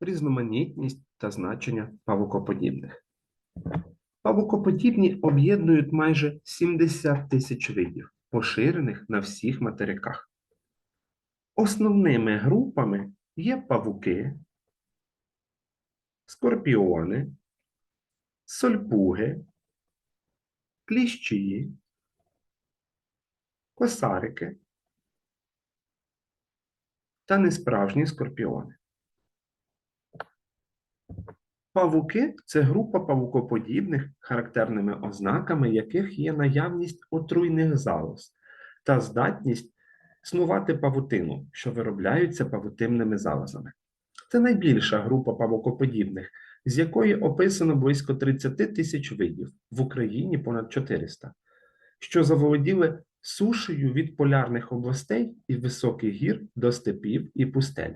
різноманітність та значення павукоподібних. Павукоподібні об'єднують майже 70 тисяч видів, поширених на всіх материках. Основними групами є павуки, скорпіони, сольпуги, кліщі, косарики та несправжні скорпіони. Павуки це група павукоподібних, характерними ознаками яких є наявність отруйних залоз та здатність снувати павутину, що виробляються павутинними залозами. Це найбільша група павукоподібних, з якої описано близько 30 тисяч видів, в Україні понад 400, що заволоділи сушею від полярних областей і високих гір до степів і пустель.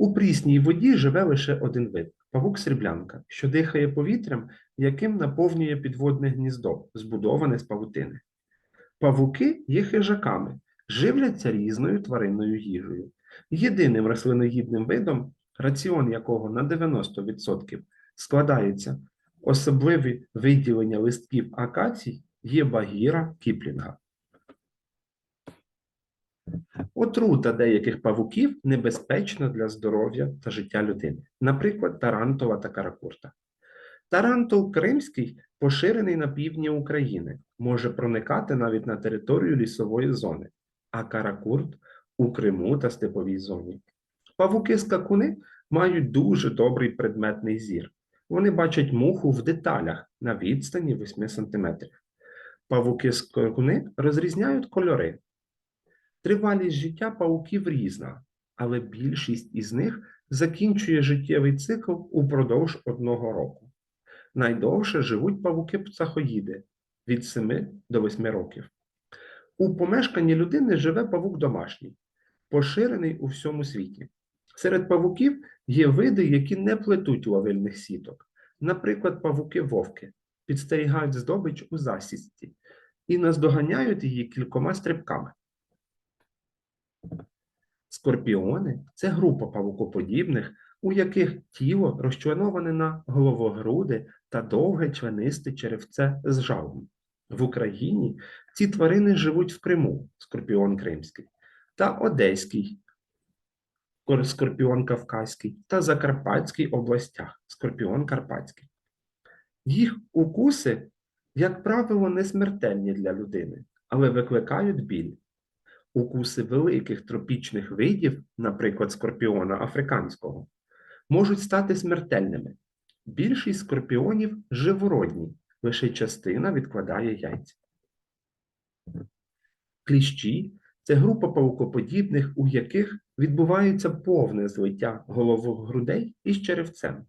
У прісній воді живе лише один вид павук сріблянка, що дихає повітрям, яким наповнює підводне гніздо, збудоване з павутини. Павуки є хижаками, живляться різною тваринною їжею. Єдиним рослиноїдним видом, раціон якого на 90% складається особливі виділення листків акацій, є багіра кіплінга. Отрута деяких павуків небезпечна для здоров'я та життя людини, наприклад, тарантова та каракурта. Тарантул кримський поширений на півдні України, може проникати навіть на територію лісової зони, а каракурт у Криму та степовій зоні. Павуки-скакуни мають дуже добрий предметний зір. Вони бачать муху в деталях на відстані 8 см. Павуки-скакуни розрізняють кольори. Тривалість життя пауків різна, але більшість із них закінчує життєвий цикл упродовж одного року. Найдовше живуть павуки-птахоїди від 7 до 8 років. У помешканні людини живе павук домашній, поширений у всьому світі. Серед павуків є види, які не плетуть ловильних сіток. Наприклад, павуки-вовки підстерігають здобич у засідці і наздоганяють її кількома стрибками. Скорпіони це група павукоподібних, у яких тіло розчленоване на головогруди та довге членисте черевце з жалом. В Україні ці тварини живуть в Криму, скорпіон кримський, та Одеський, скорпіон кавказький, та Закарпатській областях, скорпіон карпатський. Їх укуси, як правило, не смертельні для людини, але викликають біль. Укуси великих тропічних видів, наприклад, скорпіона африканського, можуть стати смертельними. Більшість скорпіонів живородні, лише частина відкладає яйця. Кліщі це група паукоподібних, у яких відбувається повне злиття головогрудей із черевцем,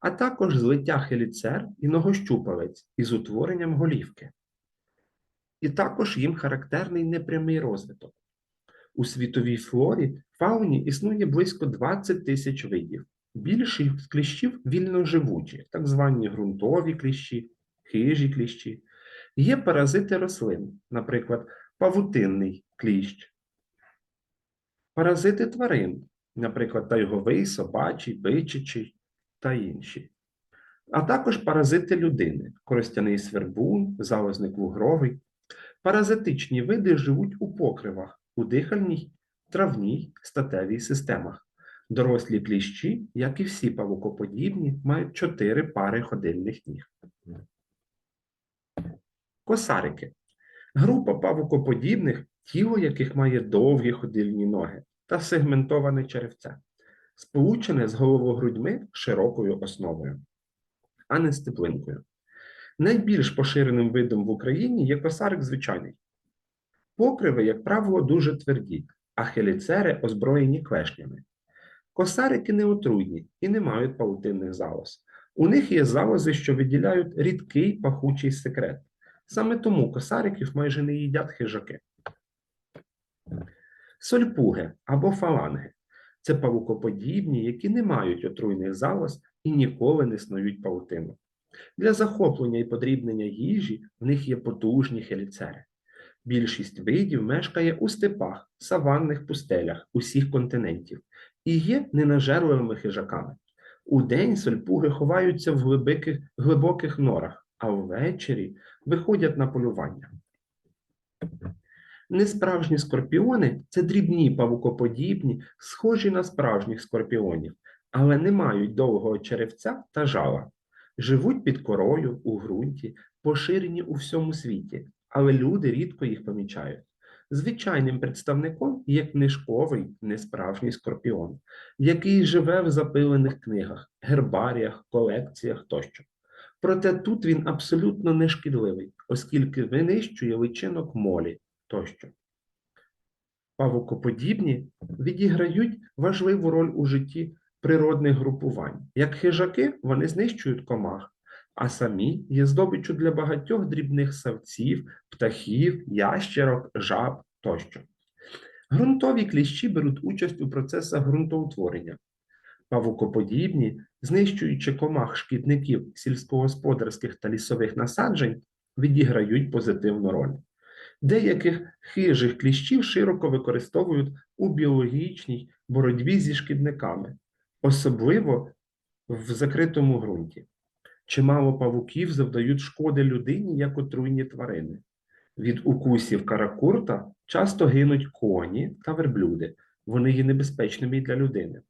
а також злиття хеліцер і ногощупалець із утворенням голівки і також їм характерний непрямий розвиток. У світовій флорі фауні існує близько 20 тисяч видів. Більшість кліщів вільноживучі, так звані ґрунтові кліщі, хижі кліщі. Є паразити рослин, наприклад, павутинний кліщ, паразити тварин, наприклад, тайговий, собачий, бичачий та інші. А також паразити людини, коростяний свербун, залозник вугровий, Паразитичні види живуть у покривах, у дихальній, травній, статевій системах. Дорослі кліщі, як і всі павукоподібні, мають чотири пари ходильних ніг. Косарики. Група павукоподібних, тіло яких має довгі ходильні ноги та сегментоване черевце, сполучене з головогрудьми широкою основою, а не степлинкою. Найбільш поширеним видом в Україні є косарик звичайний. Покриви, як правило, дуже тверді, а хеліцери озброєні клешнями. Косарики не отруйні і не мають павутинних залоз. У них є залози, що виділяють рідкий пахучий секрет. Саме тому косариків майже не їдять хижаки. Сольпуги або фаланги це павукоподібні, які не мають отруйних залоз і ніколи не снують павутину. Для захоплення і подрібнення їжі в них є потужні хеліцери. Більшість видів мешкає у степах, саванних пустелях усіх континентів і є ненажерливими хижаками. Удень сольпуги ховаються в глибоких, глибоких норах, а ввечері виходять на полювання. Несправжні скорпіони це дрібні павукоподібні, схожі на справжніх скорпіонів, але не мають довгого черевця та жала. Живуть під корою у ґрунті, поширені у всьому світі, але люди рідко їх помічають. Звичайним представником є книжковий несправжній скорпіон, який живе в запилених книгах, гербаріях, колекціях тощо. Проте тут він абсолютно нешкідливий, оскільки винищує личинок молі тощо. Павукоподібні відіграють важливу роль у житті природних групувань. Як хижаки, вони знищують комах, а самі є здобиччю для багатьох дрібних савців, птахів, ящерок, жаб тощо. Ґрунтові кліщі беруть участь у процесах ґрунтоутворення. Павукоподібні, знищуючи комах шкідників сільськогосподарських та лісових насаджень, відіграють позитивну роль. Деяких хижих кліщів широко використовують у біологічній боротьбі зі шкідниками, особливо в закритому ґрунті. Чимало павуків завдають шкоди людині як отруйні тварини. Від укусів каракурта часто гинуть коні та верблюди. Вони є небезпечними і для людини.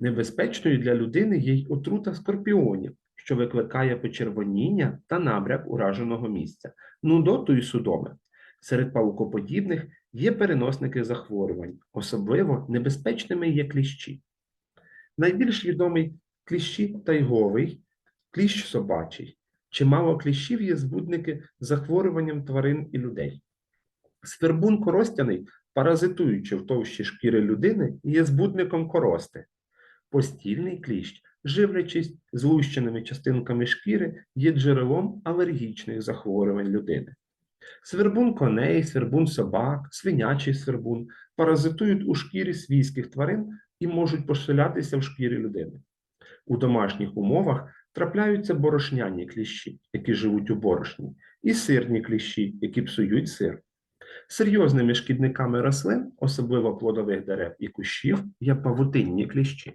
Небезпечною для людини є й отрута скорпіонів, що викликає почервоніння та набряк ураженого місця, нудоту і судоми. Серед павукоподібних є переносники захворювань, особливо небезпечними є кліщі. Найбільш відомий кліщі тайговий, кліщ собачий. Чимало кліщів є збудники захворюванням тварин і людей. Свербун коростяний, паразитуючи в товщі шкіри людини, є збудником корости. Постільний кліщ, живлячись злущеними частинками шкіри, є джерелом алергічних захворювань людини. Свербун коней, свербун собак, свинячий свербун паразитують у шкірі свійських тварин і можуть поселятися в шкірі людини. У домашніх умовах трапляються борошняні кліщі, які живуть у борошні, і сирні кліщі, які псують сир. Серйозними шкідниками рослин, особливо плодових дерев і кущів, є павутинні кліщі.